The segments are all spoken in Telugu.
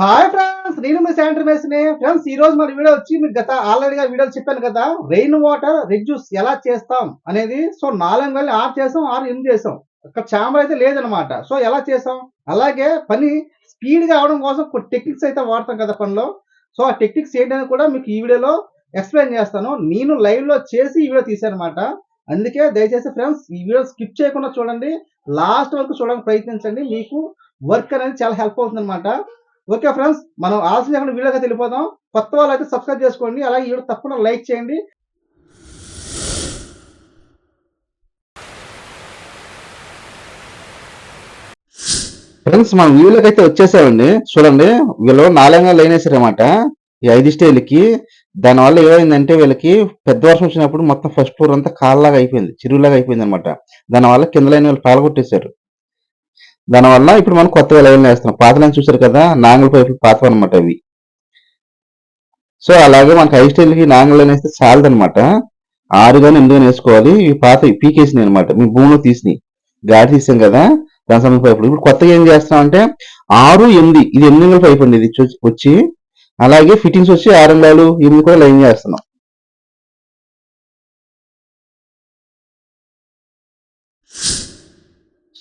హాయ్ ఫ్రెండ్స్ నేను మీ శాంటర్ మేస్ని ఫ్రెండ్స్ ఈ రోజు మన వీడియో వచ్చి మీకు గత ఆల్రెడీగా వీడియోలు చెప్పాను కదా. రెయిన్ వాటర్ రిడ్యూస్ ఎలా చేస్తాం అనేది సో నాలుగు వేలు ఆరు చేసాం ఆరు ఎనిమిది చేసాం. ఒక చాంబర్ అయితే లేదనమాట సో ఎలా చేసాం? అలాగే పని స్పీడ్గా అవడం కోసం కొన్ని టెక్నిక్స్ అయితే వాడతాం కదా పనిలో. సో ఆ టెక్నిక్స్ ఏంటని కూడా మీకు ఈ వీడియోలో ఎక్స్ప్లెయిన్ చేస్తాను. నేను లైవ్లో చేసి ఈ వీడియో తీసాను అనమాట అందుకే దయచేసి ఫ్రెండ్స్ ఈ వీడియో స్కిప్ చేయకుండా చూడండి. లాస్ట్ వరకు చూడడానికి ప్రయత్నించండి. మీకు వర్క్ అనేది చాలా హెల్ప్ అవుతుంది అనమాట ఓకే ఫ్రెండ్స్ మనం ఆలస్యం లేకుండా వీడియోకి వెళ్ళిపోదాం. కొత్త వాళ్ళు అయితే సబ్స్క్రైబ్ చేసుకోండి అలాగే ఈ తప్పకుండా లైక్ చేయండి. ఫ్రెండ్స్ మన వీళ్ళకి అయితే వచ్చేసామండి. చూడండి వీళ్ళు నాలుగు లైన్ వేసారన్నమాట ఈ ఐదు స్టేజ్లకి దానివల్ల ఏమైందంటే వీళ్ళకి పెద్ద వర్షం వచ్చినప్పుడు మొత్తం ఫస్ట్ ఫ్లోర్ అంతా కాళ్ళలాగా అయిపోయింది చిరువులాగా అయిపోయింది అనమాట దానివల్ల కింద లైన్ వాళ్ళు పాలగొట్టేశారు దానివల్ల ఇప్పుడు మనం కొత్తగా లైన్ వేస్తున్నాం పాత లైన్ చూసారు కదా నాంగుల పైపులు పాత అనమాట అవి. సో అలాగే మనకి హై స్టైల్కి నాంగల్ లైన్ వేస్తే చాలదు అనమాట ఆరు కానీ ఎనిమిది కానీ వేసుకోవాలి. ఇవి పాత పీకేసినాయి అనమాట మీ భూమిలో తీసినాయి. గాడి తీసాం కదా దాని సమయం పైపులు. ఇప్పుడు కొత్తగా ఏం చేస్తున్నాం అంటే ఆరు ఎనిమిది ఇది ఎనిమిది పైపు అండి. ఇది చూ- వచ్చి అలాగే ఫిట్టింగ్స్ వచ్చి ఆరు అంగుళాలు ఎనిమిది కూడా లైన్ చేస్తున్నాం.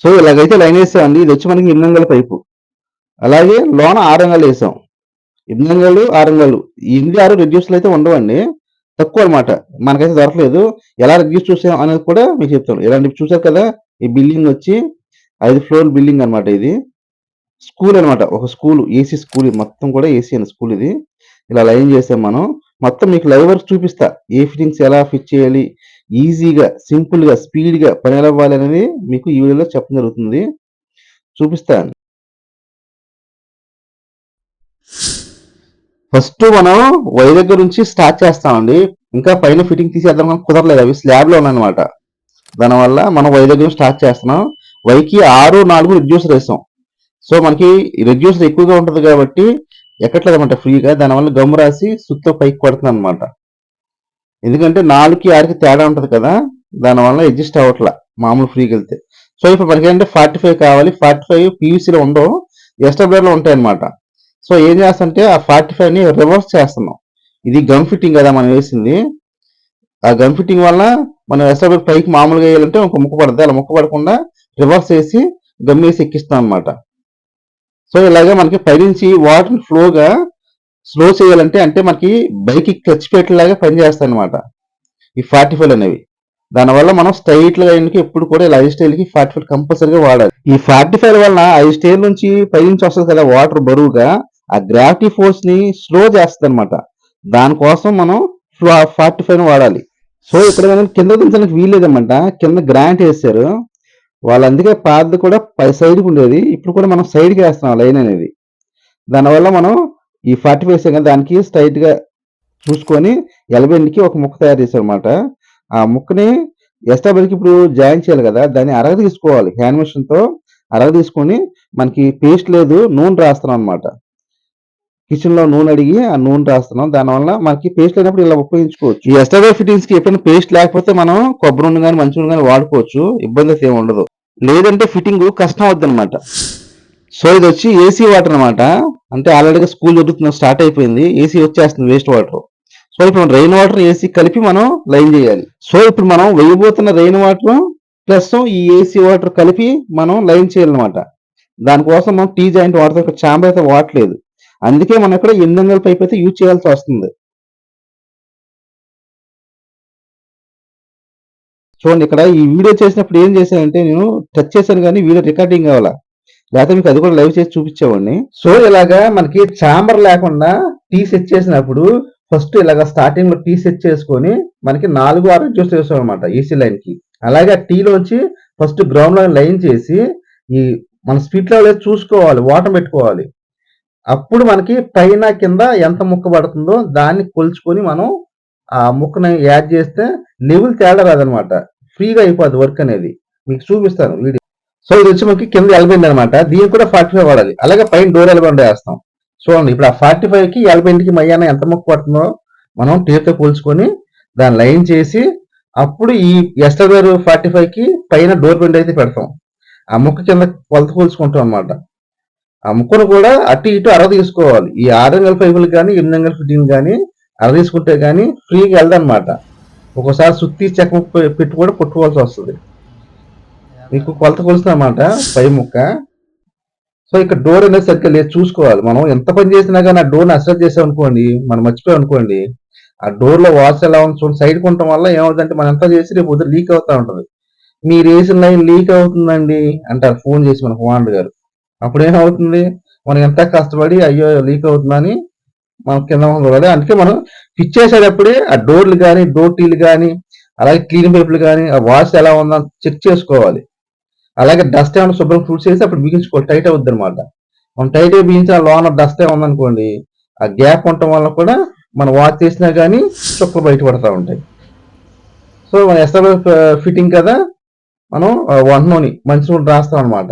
సో ఇలాగైతే లైన్ వేసామండి ఇది వచ్చి మనకి ఎనిమిది పైపు. అలాగే లోన ఆరు వేసాం. ఎనిమిది అంగాలు ఆరు ఈ ఎనిమిది ఆరు రెడ్యూస్లు అయితే ఉండవండి. తక్కువ అనమాట మనకైతే దొరకలేదు. ఎలా రెడ్యూస్ చూసాం అనేది కూడా మీకు చెప్తాను. ఇలాంటివి చూసారు కదా ఈ బిల్డింగ్ వచ్చి ఐదు ఫ్లోర్ బిల్డింగ్ అన్నమాట ఇది. స్కూల్ అన్నమాట. ఒక స్కూల్ ఏసీ స్కూల్. మొత్తం కూడా ఏసీ అనే స్కూల్ ఇది. ఇలా లైన్ చేసాం మనం. మొత్తం మీకు లైవ్ వర్క్ చూపిస్తా. ఏ ఫిట్టింగ్స్ ఎలా ఫిట్ చేయాలి ఈజీగా సింపుల్గా స్పీడ్గా పని ఎలా అనేది మీకు ఈ వీడియోలో చెప్పడం జరుగుతుంది. చూపిస్తాను ఫస్ట్ మనం వై దగ్గర నుంచి స్టార్ట్ చేస్తామండి. ఇంకా పైన ఫిట్టింగ్ తీసేద్దాం కానీ కుదరలేదు. అవి స్లాబ్లో ఉన్నాయన్నమాట. దానివల్ల మనం వై దగ్గర స్టార్ట్ చేస్తున్నాం. వైకి ఆరు నాలుగు రెడ్యూసర్ వేసాం సో మనకి రెడ్యూసర్ ఎక్కువగా ఉంటుంది కాబట్టి ఎక్కట్లేదు అనమాట ఫ్రీగా. దానివల్ల గమ్ రాసి సుత్తో పైకి కొడుతుంది అనమాట ఎందుకంటే నాలుగుకి ఆరుకి తేడా ఉంటుంది కదా దానివల్ల అడ్జస్ట్ అవ్వట్లా మామూలు ఫ్రీకి వెళ్తే. సో ఇప్పుడు మనకి ఏంటంటే ఫార్టీ ఫైవ్ కావాలి ఫార్టీ ఫైవ్ పీవీసీలో ఉండవు ఎస్టబ్లర్ ఉంటాయన్నమాట. సో ఏం చేస్తుంటే ఆ ఫార్టీ ఫైవ్ని రివర్స్ చేస్తున్నాం. ఇది గమ్ ఫిట్టింగ్ కదా మనం వేసింది. ఆ గమ్ ఫిట్టింగ్ వల్ల మనం ఎస్టబ్లర్ పైకి మామూలుగా వేయాలంటే ఒక ముక్క పడుతుంది. అలా ముక్క పడకుండా రివర్స్ వేసి గమ్ వేసి ఎక్కిస్తాం అనమాట సో ఇలాగే మనకి పైనుంచి వాటర్ ఫ్లోగా స్లో చేయాలంటే అంటే మనకి బైక్ ఖర్చు పెట్టేలాగా పనిచేస్తాయి అనమాట ఈ ఫార్టీ ఫైవ్ అనేవి. దానివల్ల మనం స్ట్రైట్ లైన్కి ఎప్పుడు కూడా ఇలా ఐదు స్టైల్కి ఫార్టీ ఫైవ్ కంపల్సరీగా వాడాలి. ఈ ఫార్టీ ఫైవ్ వల్ల ఐదు స్టైల్ నుంచి పైనుంచి వస్తుంది కదా వాటర్ బరువుగా ఆ గ్రావిటీ ఫోర్స్ని స్లో చేస్తుంది అనమాట దానికోసం మనం ఫార్టీ ఫైవ్ వాడాలి. సో ఇక్కడ మనం కింద దించడానికి వీల్లేదన్నమాట. కింద గ్రాంట్ వేసారు వాళ్ళు అందుకే పాతది కూడా పై సైడ్కి ఉండేది. ఇప్పుడు కూడా మనం సైడ్కి వేస్తున్నాం లైన్ అనేది. దానివల్ల మనం ఈ ఫార్టీ ఫైవ్ సెకండ్ దానికి స్ట్రైట్గా చూసుకొని ఎలబెండ్కి ఒక ముక్క తయారు చేశారు అనమాట ఆ ముక్కని ఎస్టాబ్లిక్ ఇప్పుడు జాయిన్ చేయాలి కదా దాన్ని అరగ తీసుకోవాలి. హ్యాండ్ మిషన్తో అరగ తీసుకొని మనకి పేస్ట్ లేదు నూనె రాస్తున్నాం అనమాట కిచెన్లో నూనె అడిగి ఆ నూనె రాస్తున్నాం. దానివల్ల మనకి పేస్ట్ లేనప్పుడు ఇలా ఉపయోగించుకోవచ్చు. ఈ ఎస్టాబ్లిక్ ఫిట్టింగ్స్కి ఎప్పుడైనా పేస్ట్ లేకపోతే మనం కొబ్బరి నూనె కానీ మంచి నూనె కానీ వాడుకోవచ్చు. ఇబ్బంది అయితే ఏమి ఉండదు. లేదంటే ఫిట్టింగ్ కష్టం అవుతుంది అనమాట సో ఇది వచ్చి ఏసీ వాటర్ అనమాట అంటే ఆల్రెడీగా స్కూల్ జరుగుతున్న స్టార్ట్ అయిపోయింది. ఏసీ వచ్చేస్తుంది వేస్ట్ వాటర్ సో ఇప్పుడు రెయిన్ వాటర్ ఏసీ కలిపి మనం లైన్ చేయాలి. సో ఇప్పుడు మనం వేయబోతున్న రెయిన్ వాటర్ ప్లస్ ఈ ఏసీ వాటర్ కలిపి మనం లైన్ చేయాలన్నమాట. దానికోసం మనం టీ జాయింట్ వాడతాం ఇక్కడ ఛాంబర్ అయితే వాడలేదు అందుకే మనం ఇక్కడ ఎనిమిది వందల పైప్ అయితే యూజ్ చేయాల్సి వస్తుంది. చూడండి ఇక్కడ ఈ వీడియో చేసినప్పుడు ఏం చేశానంటే నేను టచ్ చేశాను కానీ వీడియో రికార్డింగ్ కావాలా? లేకపోతే మీకు అది కూడా లైవ్ చేసి చూపించేవాడిని. సో ఇలాగా మనకి చాంబర్ లేకుండా టీ సెట్ చేసినప్పుడు ఫస్ట్ ఇలాగా స్టార్టింగ్లో టీ సెట్ చేసుకొని మనకి నాలుగు ఆరు అడ్జస్ట్ చేస్తాం అనమాట ఏసీ లైన్కి అలాగే ఆ టీలోంచి ఫస్ట్ గ్రౌండ్ లైన్ లైన్ చేసి ఈ మన స్పీడ్ లెవెల్ చూసుకోవాలి వాటర్ పెట్టుకోవాలి. అప్పుడు మనకి పైన కింద ఎంత ముక్క పడుతుందో దాన్ని కొలుచుకొని మనం ఆ ముక్కని యాడ్ చేస్తే లెవెల్ తేడా రాదనమాట ఫ్రీగా అయిపోద్ది వర్క్ అనేది. మీకు చూపిస్తాను వీడియో. సో ఇది వచ్చి మనకి కింద ఎల్బైంది అనమాట దీనికి కూడా ఫార్టీ ఫైవ్ వాడాలి. అలాగే పైన డోర్ ఎల్బైండ్ వేస్తాం. చూడండి ఇప్పుడు ఆ ఫార్టీ ఫైవ్కి కి కి మయ్యాన ఎంత ముక్క పడుతుందో మనం టీతో పోల్చుకొని దాన్ని లైన్ చేసి అప్పుడు ఈ ఎస్టర్ ఫార్టీ ఫైవ్కి పైన డోర్ బెండ్ అయితే పెడతాం. ఆ ముక్క కింద కొలత పోల్చుకుంటాం అనమాట ఆ ముక్కను కూడా అటు ఇటు అర తీసుకోవాలి. ఈ ఆరు ఆరంగల్ పైపులు కానీ ఎనిమిది ఫిట్టింగ్ కానీ అర తీసుకుంటే కానీ ఫ్రీగా వెళ్దనమాట ఒకసారి సుత్తి చెక్క పెట్టి కూడా కొట్టుకోవాల్సి వస్తుంది. మీకు కొలత కొలుస్తున్నమాట పై ముక్క సో ఇక్కడ డోర్ అనేది సరిగ్గా లేదు చూసుకోవాలి. మనం ఎంత పని చేసినా కానీ ఆ డోర్ని అసలు చేసాం అనుకోండి మనం మర్చిపోయాం అనుకోండి ఆ డోర్లో వాష్ ఎలా ఉంది చూడండి. సైడ్ కొనటం వల్ల ఏమవుతుందంటే మనం ఎంత చేసి రేపు పొద్దున లీక్ అవుతా ఉంటుంది. మీరు వేసిన లైన్ లీక్ అవుతుందండి అంటారు ఫోన్ చేసి మన ఓనర్ గారు. అప్పుడు ఏమవుతుంది? మనం ఎంత కష్టపడి అయ్యో లీక్ అవుతుందని మనం కింద చూడాలి అందుకే మనం ఫిట్ చేసేటప్పుడే ఆ డోర్లు కానీ డోర్ టీలు కానీ అలాగే క్లీన్ పైపులు కానీ ఆ వాష్ ఎలా ఉందని చెక్ చేసుకోవాలి. అలాగే డస్ట్ ఏమైనా శుభ్రం ఫ్రూట్స్ చేసి అప్పుడు బిగించుకోవాలి టైట్ అవుద్ది అనమాట మనం టైట్ బిగించిన లోన డస్ట్ ఏమైనా ఉందనుకోండి ఆ గ్యాప్ ఉండటం వల్ల కూడా మనం వాచ్ చేసినా కానీ చుక్కలు బయట పడతా ఉంటాయి. సో మన ఎస్ఆర్ ఫిట్టింగ్ uh, కదా మనం uh, వన్ నూనె మంచి నూనె రాస్తాం అనమాట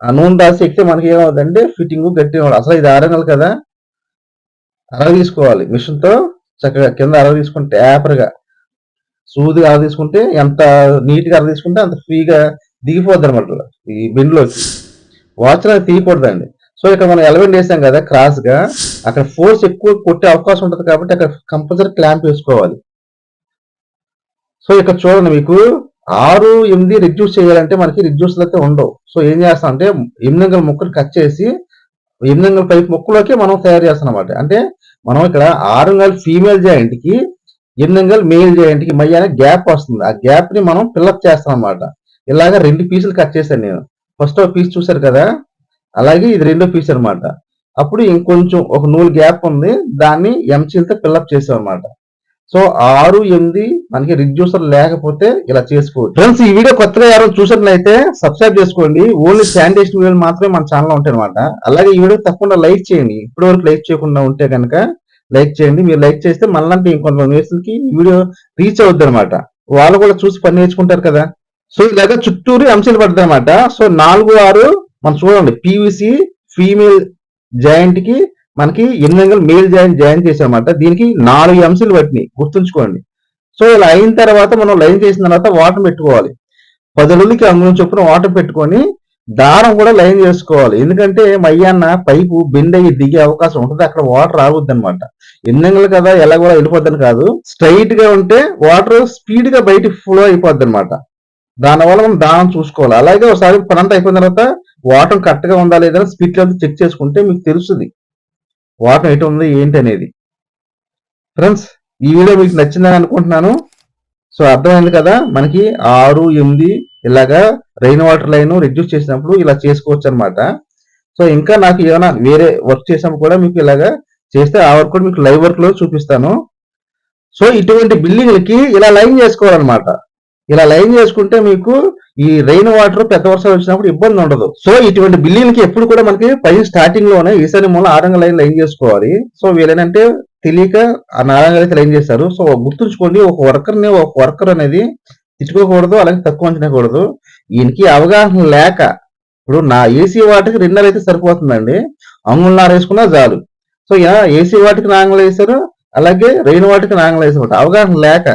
ఆ నూనె రాసి ఎక్కితే మనకి ఏమవుతుందంటే ఫిట్టింగ్ గట్టి అసలు ఇది ఆరంగల్ కదా. అరవ తీసుకోవాలి. మిషన్తో చక్కగా కింద అరవ తీసుకుంటే యాపర్గా సూదిగా అర తీసుకుంటే ఎంత నీట్గా అర తీసుకుంటే అంత ఫ్రీగా దిగిపోద్ది అనమాట ఈ బెండ్లోకి వాచ్ అనేది తీయకూడదండి సో ఇక్కడ మనం ఎలవెంట్ వేసాం కదా క్రాస్గా అక్కడ ఫోర్స్ ఎక్కువ కొట్టే అవకాశం ఉంటుంది కాబట్టి అక్కడ కంపల్సరీ క్లాంప్ వేసుకోవాలి. సో ఇక్కడ చూడండి మీకు ఆరు ఎనిమిది రిడ్యూస్ చేయాలంటే మనకి రిడ్యూస్ అయితే ఉండవు. సో ఏం చేస్తాం అంటే ఎనిమిది అంగల ముక్కలు కట్ చేసి ఎనిమిది అంగల పైప్ ముక్కలోకి మనం తయారు చేస్తాం అనమాట అంటే మనం ఇక్కడ ఆరు అంగల్ ఫీమేల్ జాయింట్కి ఎనిమిది అంగల్ మేల్ జాయింట్కి మధ్య గ్యాప్ వస్తుంది. ఆ గ్యాప్ని మనం ఫిల్అప్ చేస్తాం అనమాట ఇలాగ రెండు పీసులు కట్ చేశాను నేను. ఫస్ట్ ఒక పీస్ చూసారు కదా? అలాగే ఇది రెండో పీస్ అన్నమాట. అప్పుడు ఇంకొంచెం ఒక నూలు గ్యాప్ ఉంది. దాన్ని ఎంసీలతో ఫిల్అప్ చేసాం అనమాట సో ఆరు ఎనిమిది మనకి రిడ్యూసర్ లేకపోతే ఇలా చేసుకోవచ్చు. ఫ్రెండ్స్ ఈ వీడియో కొత్తగా ఎవరో చూసినట్లయితే సబ్స్క్రైబ్ చేసుకోండి. ఓన్లీ శానిటేషన్ వీడియోలు మాత్రమే మన ఛానల్ ఉంటాయి అనమాట అలాగే ఈ వీడియో తప్పకుండా లైక్ చేయండి. ఇప్పటి వరకు లైక్ చేయకుండా ఉంటే కనుక లైక్ చేయండి. మీరు లైక్ చేస్తే మళ్ళీ ఇంకొంతమంది వేసులకి వీడియో రీచ్ అవుద్ది అనమాట వాళ్ళు కూడా చూసి పని నేర్చుకుంటారు కదా? సో ఇలాగా చుట్టూరు అంశాలు పడతాయి అనమాట సో నాలుగు ఆరు మనం చూడండి పీవీసీ ఫీమేల్ జాయింట్కి మనకి ఎనిమిది మేల్ జాయింట్ జాయిన్ చేసామన్నమాట దీనికి నాలుగు అంశాలు పట్టినాయి గుర్తుంచుకోండి. సో ఇలా అయిన తర్వాత మనం లైన్ చేసిన తర్వాత వాటర్ పెట్టుకోవాలి. పది రోజులకి అందులో చొప్పున వాటర్ పెట్టుకొని దారం కూడా లైన్ చేసుకోవాలి. ఎందుకంటే మయ్యాన్న పైపు బెండ్ అయ్యి దిగే అవకాశం ఉంటుంది అక్కడ వాటర్ రావద్దు అనమాట ఎన్నెంగలు కదా ఎలా కూడా వెళ్ళిపోద్దని కాదు. స్ట్రైట్గా ఉంటే వాటర్ స్పీడ్గా బయటికి ఫ్లో అయిపోద్ది అనమాట దానివల్ల మనం దానం చూసుకోవాలి. అలాగే ఒకసారి పనంతా అయిపోయిన తర్వాత వాటర్ కరెక్ట్గా ఉందా లేదా స్పీడ్ లెవెల్ చెక్ చేసుకుంటే మీకు తెలుస్తుంది. వాటర్ ఎటు ఉంది ఏంటి అనేది. ఫ్రెండ్స్ ఈ వీడియో మీకు నచ్చిందని అనుకుంటున్నాను. సో అర్థమైంది కదా? మనకి ఆరు ఎనిమిది ఇలాగా రెయిన్ వాటర్ లైన్ రిడ్యూస్ చేసినప్పుడు ఇలా చేసుకోవచ్చు అనమాట సో ఇంకా నాకు ఏమైనా వేరే వర్క్ చేసినప్పుడు కూడా మీకు ఇలాగా చేస్తే ఆ వర్క్ కూడా మీకు లైవ్ వర్క్లో చూపిస్తాను. సో ఇటువంటి బిల్డింగ్లకి ఇలా లైన్ చేసుకోవాలన్నమాట. ఇలా లైన్ చేసుకుంటే మీకు ఈ రెయిన్ వాటర్ పెద్ద వర్షాలు వచ్చినప్పుడు ఇబ్బంది ఉండదు. సో ఇటువంటి బిల్డింగ్లకి ఎప్పుడు కూడా మనకి పై స్టార్టింగ్లోనే ఈశాన్య మూల ఆరంగ లైన్ లైన్ చేసుకోవాలి. సో వీళ్ళేంటంటే తెలియక ఆ నారంగ అయితే లైన్ చేస్తారు సో గుర్తుంచుకోండి ఒక వర్కర్ని ఒక వర్కర్ అనేది తిట్టుకోకూడదు అలాగే తక్కువ అంచనాకూడదు. ఈయనకి అవగాహన లేక ఇప్పుడు నా ఏసీ వాటికి రెండున్నర అయితే సరిపోతుందండి. అంగుళన్నర వేసుకున్నా చాలు. సో ఏసీ వాటికి నాంగలు వేశారు అలాగే రెయిన్ వాటికి నాంగలు వేసారు అవగాహన లేక